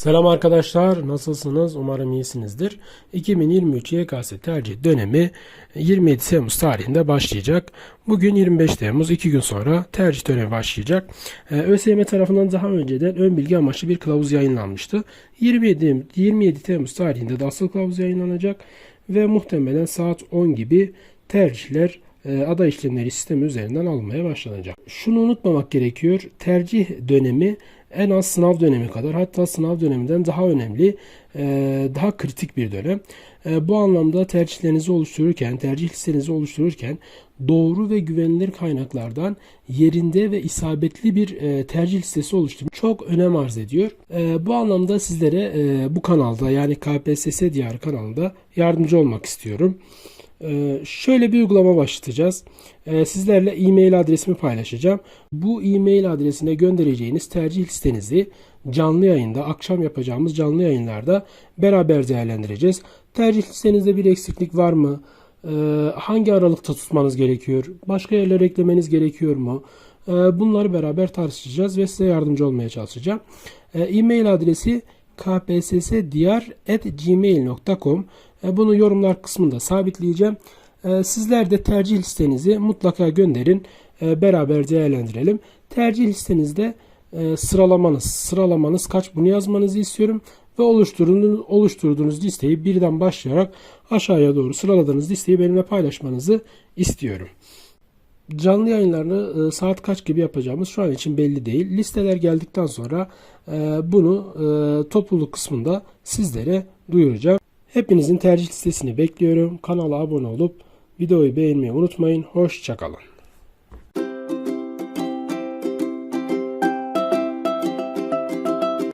Selam arkadaşlar, nasılsınız? Umarım iyisinizdir. 2023 YKS tercih dönemi 27 Temmuz tarihinde başlayacak. Bugün 25 Temmuz, 2 gün sonra tercih dönemi başlayacak. Ee, ÖSYM tarafından daha önceden ön bilgi amaçlı bir kılavuz yayınlanmıştı. 27, 27 Temmuz tarihinde de asıl kılavuz yayınlanacak ve muhtemelen saat 10 gibi tercihler e, aday işlemleri sistemi üzerinden alınmaya başlanacak. Şunu unutmamak gerekiyor. Tercih dönemi en az sınav dönemi kadar hatta sınav döneminden daha önemli, e, daha kritik bir dönem. E, Bu anlamda tercihlerinizi oluştururken, tercih listenizi oluştururken doğru ve güvenilir kaynaklardan yerinde ve isabetli bir e, tercih listesi oluşturmak çok önem arz ediyor. Bu anlamda sizlere bu kanalda yani KPSS Diyarı kanalında yardımcı olmak istiyorum. Ee, şöyle bir uygulama başlatacağız. Ee, sizlerle e-mail adresimi paylaşacağım. Bu e-mail adresine göndereceğiniz tercih listenizi canlı yayında, akşam yapacağımız canlı yayınlarda beraber değerlendireceğiz. Tercih listenizde bir eksiklik var mı? Ee, hangi aralıkta tutmanız gerekiyor? Başka yerlere eklemeniz gerekiyor mu? Bunları beraber tartışacağız ve size yardımcı olmaya çalışacağım. E-mail adresi kpssdiyar.gmail.com e, Bunu yorumlar kısmında sabitleyeceğim. E, Sizler de tercih listenizi mutlaka gönderin. E, Beraber değerlendirelim. Tercih listenizde sıralamanız, sıralamanız kaç bunu yazmanızı istiyorum. Ve oluşturduğunuz, oluşturduğunuz listeyi birden başlayarak aşağıya doğru sıraladığınız listeyi benimle paylaşmanızı istiyorum. Canlı yayınlarını e, saat kaç gibi yapacağımız şu an için belli değil. Listeler geldikten sonra e, bunu e, topluluk kısmında sizlere duyuracağım. Hepinizin tercih listesini bekliyorum. Kanala abone olup videoyu beğenmeyi unutmayın. Hoşçakalın.